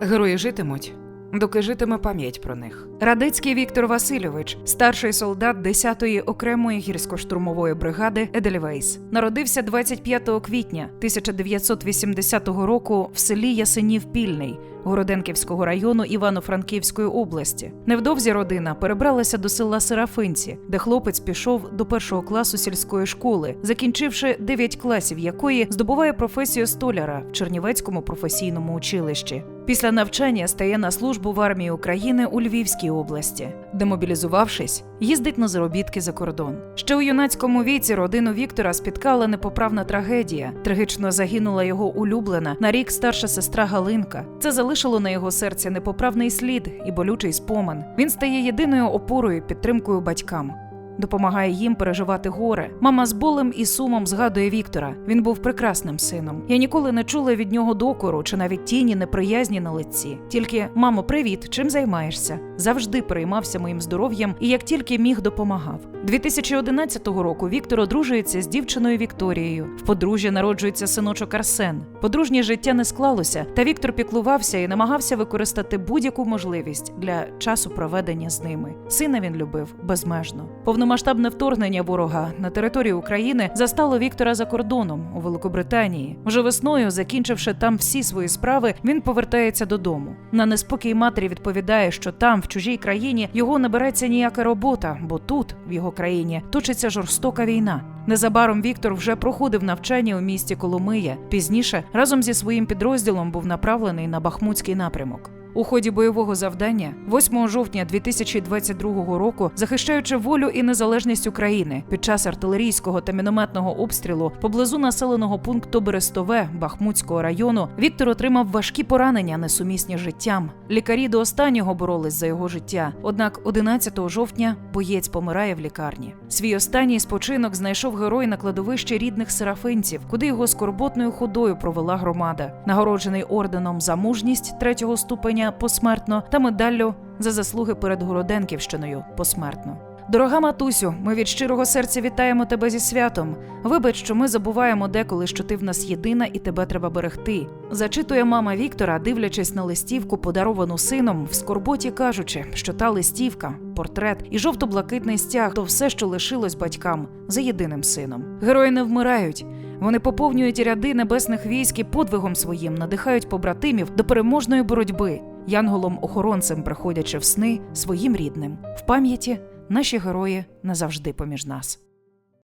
Герої житимуть, доки житиме пам'ять про них. Радецький Віктор Васильович, старший солдат 10-ї окремої гірсько-штурмової бригади Едельвейс, народився 25 квітня 1980 року в селі Ясенів Пільний. Городенківського району Івано-Франківської області. Невдовзі родина перебралася до села Серафинці, де хлопець пішов до першого класу сільської школи, закінчивши 9 класів якої здобуває професію столяра в Чернівецькому професійному училищі. Після навчання стає на службу в армії України у Львівській області. Демобілізувавшись, їздить на заробітки за кордон. Ще у юнацькому віці родину Віктора спіткала непоправна трагедія. Трагічно загинула його улюблена на рік старша сестра Галинка. Це залишило на його серці непоправний слід і болючий спомин. Він стає єдиною опорою підтримкою батькам. Допомагає їм переживати горе. Мама з болем і сумом згадує Віктора. Він був прекрасним сином. Я ніколи не чула від нього докору чи навіть тіні неприязні на лиці. Тільки мамо, привіт, чим займаєшся? Завжди переймався моїм здоров'ям і як тільки міг допомагав. 2011 року Віктор одружується з дівчиною Вікторією. В подружжя народжується синочок Арсен. Подружнє життя не склалося, та Віктор піклувався і намагався використати будь-яку можливість для часу проведення з ними. Сина він любив безмежно. Повномасштабне вторгнення ворога на територію України застало Віктора за кордоном у Великобританії. Вже весною, закінчивши там всі свої справи, він повертається додому. На неспокій матері відповідає, що там, в чужій країні, його не береться ніяка робота, бо тут, в його країні, точиться жорстока війна. Незабаром Віктор вже проходив навчання у місті Коломия. Пізніше разом зі своїм підрозділом був направлений на Бахмутський напрямок. У ході бойового завдання, 8 жовтня 2022 року, захищаючи волю і незалежність України під час артилерійського та мінометного обстрілу поблизу населеного пункту Берестове Бахмутського району, Віктор отримав важкі поранення, несумісні з життям. Лікарі до останнього боролись за його життя. Однак, 11 жовтня боєць помирає в лікарні. Свій останній спочинок знайшов герой на кладовищі рідних серафинців, куди його скорботною ходою провела громада, нагороджений орденом за мужність третього ступеня посмертно та медаллю за заслуги перед Городенківщиною посмертно. Дорога матусю, ми від щирого серця вітаємо тебе зі святом. Вибач, що ми забуваємо деколи, що ти в нас єдина і тебе треба берегти. Зачитує мама Віктора, дивлячись на листівку, подаровану сином, в скорботі кажучи, що та листівка, портрет і жовто-блакитний стяг то все, що лишилось батькам за єдиним сином. Герої не вмирають. Вони поповнюють ряди небесних військ і подвигом своїм надихають побратимів до переможної боротьби, янголом-охоронцем приходячи в сни своїм рідним. В пам'яті наші герої назавжди поміж нас.